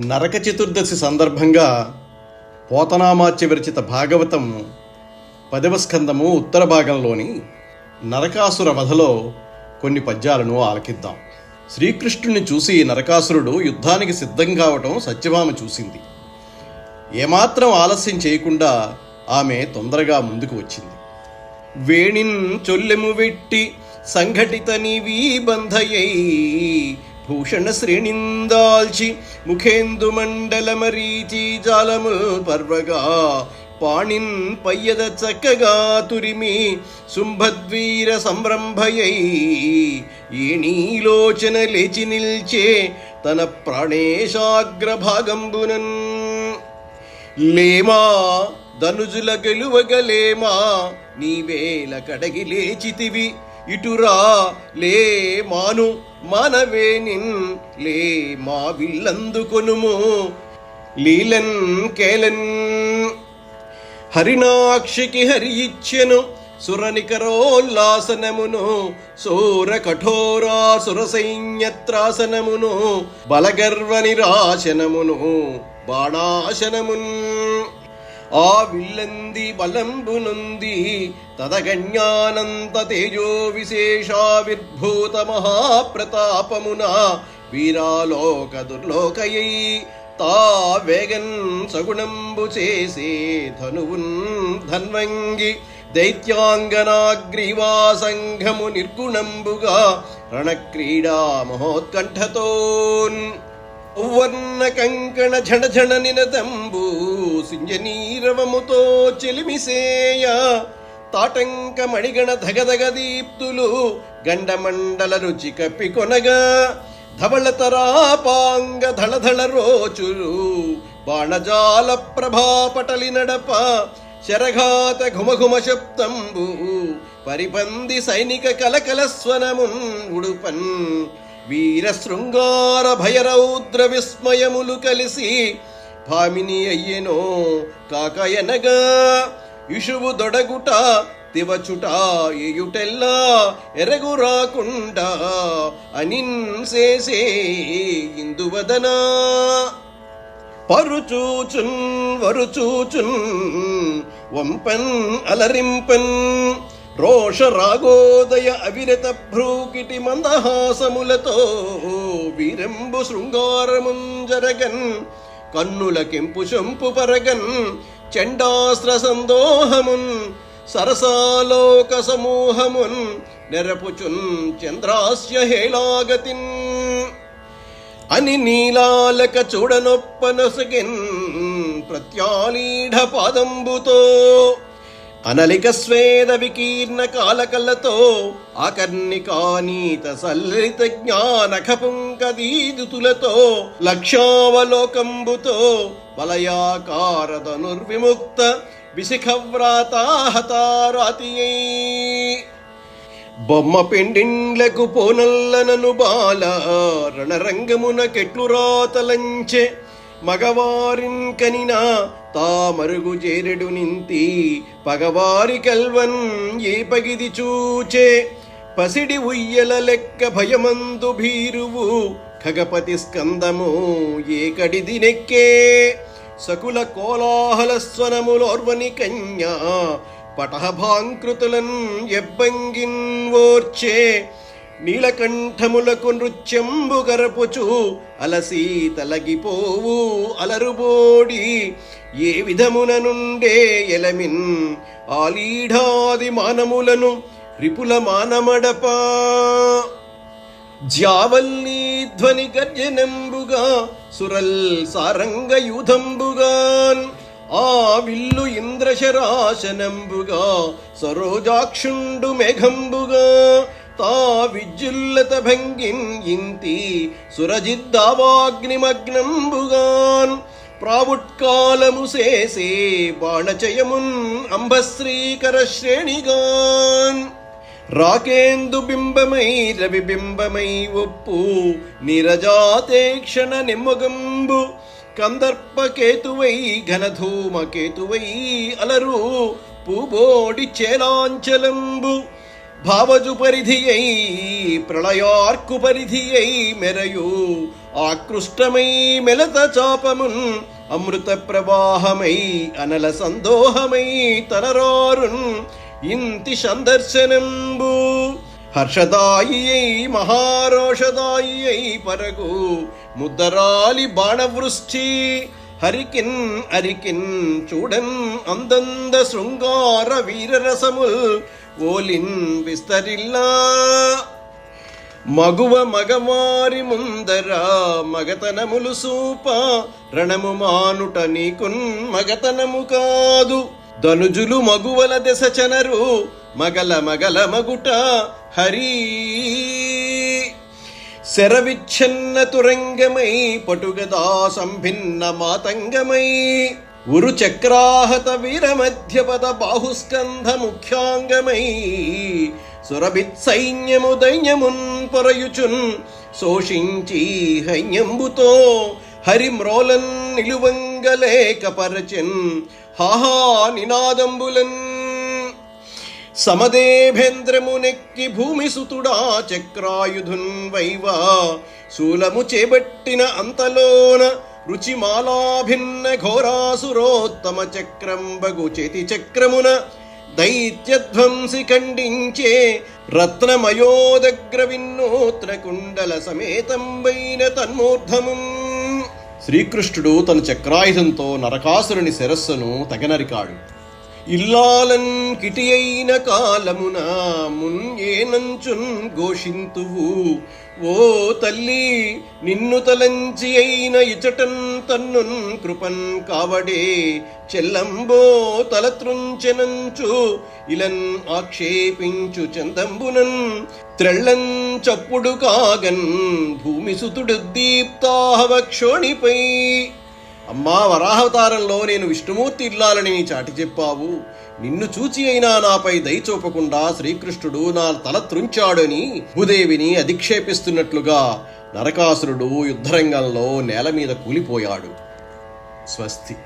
నరక చతుర్దశి సందర్భంగా పోతనామాచ్య విరచిత భాగవతం పదవ స్కందము ఉత్తర భాగంలోని నరకాసుర వధలో కొన్ని పద్యాలను ఆలకిద్దాం. శ్రీకృష్ణుని చూసి నరకాసురుడు యుద్ధానికి సిద్ధం కావటం సత్యభామ చూసింది. ఏమాత్రం ఆలస్యం చేయకుండా ఆమె తొందరగా ముందుకు వచ్చింది. వేణిన్ చొల్లెము వెట్టి సంఘటిత నీవీ బంధయై భూషణ శ్రేణిందాల్చి ముఖేందు మండల మరీచి జాలముల్ పర్వగా పాణిన్ పయ్యద చక్కగా తురిమి శుంభద్వీర సంరంభయై ఏణీలోచన లేచి నిల్చే తన ప్రాణేశాగ్రభాగంబునన్. లేమా ధనుజుల గెలువగలేమా నీవేల కడగి లేచితివి. ఇటురా లే మాను మానవే నిన్ లే మా విల్లందుకొనుము లీలన్ కేలన్ హరినాక్షికి హరి ఇచ్చెను. సురనికరోల్లాసనమును సూర కఠోరాసుర సైన్యత్రాసనమును బలగర్వ నిరాశనమును బాణాశనమున్ ఆ విల్లంది బలంబునుంది తదగణ్యానంత తేజో విశేషావిర్భూత మహాప్రతాపమున వీరాలోక దుర్లోకయై తా వేగన్ సగుణంబు చేసే ధనువున్ ధన్వంగి దైత్యాంగనాగ్రీవా సంఘము నిర్గుణంబుగా రణక్రీడా మహోత్కంఠతోన్ వర్ణ కంకణ ఝణ ఝణ నినదంబు సింజనీరవముతో చెలిమిసేయ తాటంక మణిగణ ధగధగ దీప్తులు గండమండల రుచి కప్పి కొనగా ధవళ తరాపాంగ ధళధళ రోచులు బాణజాల ప్రభాపటలి నడప శరఘాత ఘుమఘుమ శబ్దంబు పరిపంది సైనిక కలకల స్వనమున్ ఉడుపన్ వీర శృంగార భయరౌద్ర విస్మయములు కలిసి భామిని అయ్యెనో కాకయనగా ఇషువు దొడగుట తివచుట ఎయుటెల్లా ఎరగు రాకుండా అనిన్సేసే ఇందువదనా. పరుచూచున్ వరుచూచున్ వంపన్ అలరింపన్ రోష రాగోదయ అవిరత భ్రూకిటి మందహాసములతో వీరంబు శృంగారముంజరగన్ కన్నుల కెంపు శంపు పరగన్ చండాస్త్ర సందోహమున్ సరసాలోక సమూహమున్ నెరపుచున్ చంద్రాస్య హేళాగతిన్. అని నీలాలక చూడనొప్పనసగిన్ ప్రత్యాలీఢ పాదంబుతో అనలిక స్వేద వికీర్ణ కాలకల్లతో ఆకర్ణికానీత సల్లిత జ్ఞాన ఖపుంకదీదుతులతో లక్ష్యావలోకంబుతో వలయాకార విశిఖవ్రాతాహతారాతియై. బొమ్మ పెండిండ్లకు పోనల్లనను బాల రణరంగమున కెట్లు రాతలంచె మగవారిన్ కనిన తామరుగు చేరెడు నింతి పగవారి కల్వన్ ఏ పగిది చూచే. పసిడి ఉయ్యల లెక్క భయమందు భీరువు ఖగపతి స్కందము ఏ కడిది నెక్కే. సకుల కోలాహల స్వనములోర్వని కన్యా పటహభాంకృతులన్ ఎబ్బంగిన్ ఓర్చే. నీలకంఠములకు నృత్యంబు గరపుచు అలసి తలగిపోవు అలరుబోడి. ఏ విధమున నుండే ఎలమిన్ ఆలీఢాది మానములను రిపుల మానమడప. జ్యావల్లి ధ్వని గర్జనంబుగా సురల్ సారంగ యూధంబుగాన్ ఆ విల్లు ఇంద్రశరాశనంబుగా సరోజాక్షుండు మేఘంబుగా తా విద్యుల్లత భంగిన్ ఇంతి సురజిద్దావాగ్నిమగ్నంబుగాన్. ప్రావుట్కాలము సేసే బాణచయమున్ అంబశ్రీకర శ్రేణిగాన్ రాకేందు బింబమై రవిబింబమై ఒప్పు నిరజాతేక్షణ నిమ్మగంబు. కందర్పకేతువై ఘనధూమకేతువై అలరు పూబోడి చేలాంచలంబు. భావజు పరిధియై ప్రళయార్కు పరిధియై మెరయు. ఆకృష్టమై మెలత చాపమున్ అమృత ప్రవాహమై అనల సందోహమై తనరారున్ ఇంతి సందర్శనంబు. హర్షదాయియై మహారోషదాయియై పరగు. ముద్దరాలి బాణవృష్టి హరికిన్ అరికిన్ చూడన్ అందంద శృంగార వీరరసముల్. ఓలిన్ విస్తరిల్లా. మగువ మగమారి ముందర మగతనములు సూప. రణము మానుట నీకున్ మగతనము కాదు. ధనుజులు మగువల దశ చనరు. మగల మగల మగుట హరి. శరవిచ్ఛన్న తురంగమై పటుగదా సంభిన్న మాతంగమై ఉరు చక్రాహత వీర మధ్యపద బాహుస్కంధ ముఖ్యాంగమై సురభిత్ సైన్యము దైన్యమున్ పొరయుచున్ శోషించి హైన్యంబుతో హరిమ్రోలన్ నిలువంగలేక పరచిన్ హాహా నినాదంబులన్ సమదేభేంద్రమునెక్కి భూమి సుతుడా చక్రాయుధున్ వైవా శూలము చేబట్టిన అంతలోన రుచిమాలాభిన్న ఘోరాసురోత్తమ చక్రం బగు చేతి చక్రమున దైత్యధ్వంసి ఖండించే రత్నమయోదగ్ర విన్నూత్న కుండల సమేతంబైన తన్మూర్ధము. శ్రీకృష్ణుడు తన చక్రాయుధంతో నరకాసురుని శిరస్సును తగనరికాడు ఇల్లాలన్ కిటి అయిన కాలమున మున్ ఏనంచున్ ఘోషింతువు. ఓ తల్లి నిన్ను తలంచి అయిన ఇచటన్ తన్నున్ కృపన్ కావడే. చెల్లంబో తలత్రుంచెనంచు ఇలన్ ఆక్షేపించు చందంబునన్ త్రెళ్ళన్ చప్పుడు కాగన్ భూమి సుతుడు దీప్తాహవక్షోణిపై అమ్మా వరాహవతారంలో నేను విష్ణుమూర్తి ఇల్లాలని చాటి చెప్పావు. నిన్ను చూచి అయినా నాపై దయ చూపకుండా శ్రీకృష్ణుడు నా తల త్రుంచాడని భూదేవిని అధిక్షేపిస్తున్నట్లుగా నరకాసురుడు యుద్ధరంగంలో నేల మీద కూలిపోయాడు. స్వస్తి.